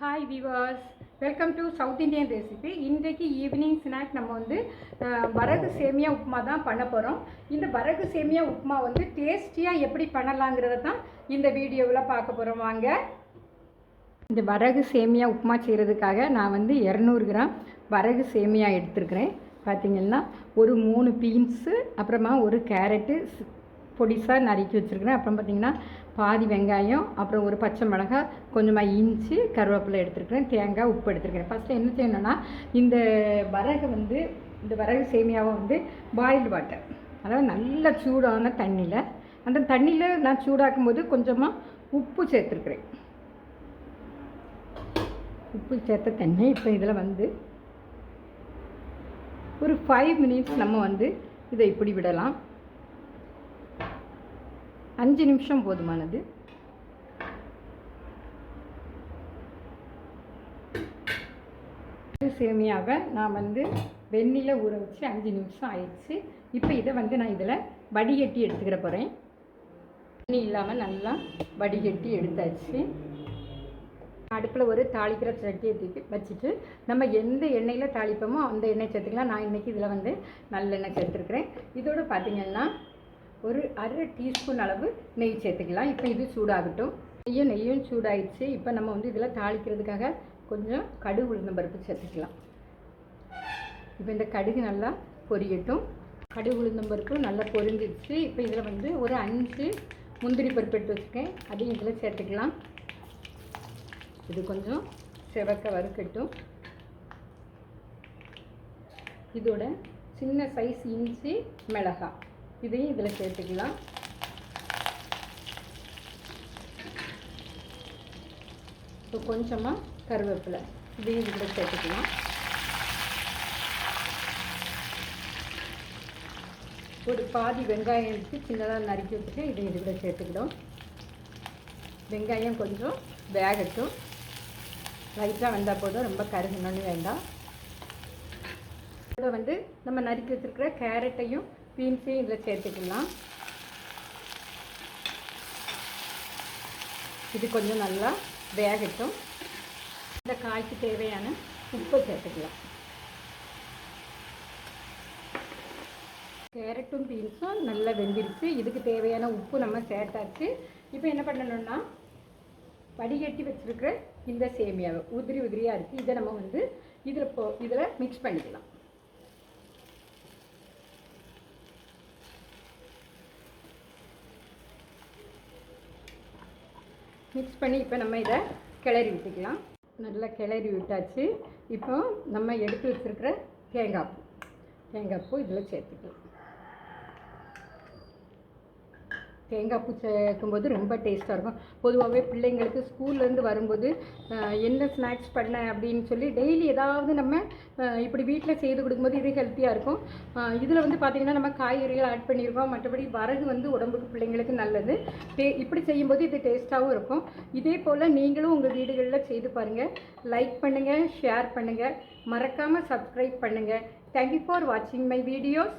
Hi Vilas welcome to south Indian recipe இன்றைக்கு evening snack நம்ம வந்து வரகு சேமியா உப்புமா தான் பண்ண போகிறோம் இந்த வரகு சேமியா உப்புமா வந்து டேஸ்டியாக எப்படி பண்ணலாங்கிறத தான் இந்த வீடியோவில் பார்க்க போகிறோம் வாங்க. இந்த வரகு சேமியா உப்புமா செய்கிறதுக்காக நான் வந்து இரநூறு கிராம் வரகு சேமியா எடுத்துருக்கிறேன். பார்த்தீங்கன்னா ஒரு மூணு பீன்ஸு அப்புறமா ஒரு கேரட்டு பொடிசாக நறுக்கி வச்சுருக்கிறேன். அப்புறம் பார்த்தீங்கன்னா பாதி வெங்காயம் அப்புறம் ஒரு பச்சை மிளகாய் கொஞ்சமாக இஞ்சி கருவேப்பிலை எடுத்துருக்கிறேன். தேங்காய் உப்பு எடுத்துருக்கிறேன். ஃபஸ்ட்டு என்ன செய்யணும்னா இந்த வரகை வந்து இந்த வரகு சேமியாவை வந்து பாயில்டு வாட்டர் அதாவது நல்ல சூடான தண்ணியில் அந்த தண்ணியில் நான் சூடாக்கும் போது கொஞ்சமாக உப்பு சேர்த்துருக்குறேன். உப்பு சேர்த்த தண்ணி இப்போ இதில் வந்து ஒரு ஃபைவ் மினிட்ஸ் நம்ம வந்து இதை இப்படி விடலாம். அஞ்சு நிமிஷம் போதுமானது. சேமியாவை நான் வந்து வெந்நில ஊற வச்சு அஞ்சு நிமிஷம் ஆயிடுச்சு. இப்போ இதை வந்து நான் இதில் வடிகட்டி எடுத்துக்கிற போகிறேன் தண்ணி இல்லாமல் நல்லா வடிகட்டி எடுத்தாச்சு. அடுப்பில் ஒரு தாளிக்கிற சட்டியை தூக்கி வச்சுட்டு நம்ம எந்த எண்ணெயில் தாளிப்போமோ அந்த எண்ணெய் சேர்த்துக்கலாம். நான் இன்றைக்கி இதில் வந்து நல்லெண்ணெய் சேர்த்துருக்குறேன். இதோடு பார்த்தீங்கன்னா ஒரு அரை டீஸ்பூன் அளவு நெய் சேர்த்துக்கலாம். இப்போ இது சூடாகட்டும். நெய்யும் நெய்யும் சூடாயிடுச்சு. இப்போ நம்ம வந்து இதில் தாளிக்கிறதுக்காக கொஞ்சம் கடுகு உளுந்தம்பருப்பு சேர்த்துக்கலாம். இப்போ இந்த கடுகு நல்லா பொரியட்டும். கடுகு உளுந்தம்பருப்பு நல்லா பொரிஞ்சிடுச்சு. இப்போ இதில் வந்து ஒரு அஞ்சு முந்திரி பருப்பு எடுத்து வச்சுருக்கேன். அதையும் இதில் சேர்த்துக்கலாம். இது கொஞ்சம் செவக்க வறுக்கட்டும். இதோட சின்ன சைஸ் இஞ்சி மிளகாய். இதையும் இதில் சேர்த்துக்கலாம். இப்போ கொஞ்சமாக கருவேப்பிலை இதையும் இதில் சேர்த்துக்கலாம். ஒரு பாதி வெங்காயம் எடுத்து சின்னதாக நறுக்கி வச்சுட்டு இதையும் இதில் சேர்த்துக்கிடும். வெங்காயம் கொஞ்சம் வேகட்டும். லைட்டாக வந்தால் போதும். ரொம்ப கருகணும்னு வேண்டாம். இதில் வந்து நம்ம நறுக்கி வச்சுருக்கிற கேரட்டையும் பீன்ஸையும் இதில் சேர்த்துக்கலாம். இது கொஞ்சம் நல்லா வேகட்டும். இந்த காய்க்கு தேவையான உப்பை சேர்த்துக்கலாம். கேரட்டும் பீன்ஸும் நல்லா வெந்திருச்சு. இதுக்கு தேவையான உப்பு நம்ம சேர்த்தாச்சு. இப்போ என்ன பண்ணணும்னா வடிகட்டி வச்சுருக்கிற இந்த சேமியாவை உதிரி உதிரியாக இருக்குது இதை நம்ம வந்து இதில் போ இதில் மிக்ஸ் பண்ணிக்கலாம். மிக்ஸ் பண்ணி இப்போ நம்ம இதை கிளறி விட்டுக்கலாம். நல்லா கிளறி விட்டாச்சு. இப்போ நம்ம எடுத்து வச்சுருக்கிற தேங்காய் பூ. தேங்காய் பூ இதில் சேர்த்துக்கலாம். தேங்காய் பூ சேர்க்கும்போது ரொம்ப டேஸ்ட்டாக இருக்கும். பொதுவாகவே பிள்ளைங்களுக்கு ஸ்கூல்லேருந்து வரும்போது என்ன ஸ்நாக்ஸ் பண்ண? அப்படின்னு சொல்லி டெய்லி ஏதாவது நம்ம இப்படி வீட்டில் செய்து கொடுக்கும்போது இது ஹெல்த்தியாக இருக்கும். இதில் வந்து பார்த்திங்கன்னா நம்ம காய்கறிகள் ஆட் பண்ணியிருக்கோம் மற்றபடி வரகு வந்து உடம்புக்கு பிள்ளைங்களுக்கு நல்லது. டே இப்படி செய்யும்போது இது டேஸ்ட்டாகவும் இருக்கும். இதே போல் நீங்களும் உங்கள் வீடுகளில் செய்து பாருங்கள் லைக் பண்ணுங்கள் ஷேர் பண்ணுங்கள் மறக்காமல் சப்ஸ்கிரைப் பண்ணுங்கள் தேங்க்யூ ஃபார் வாட்சிங் மை வீடியோஸ்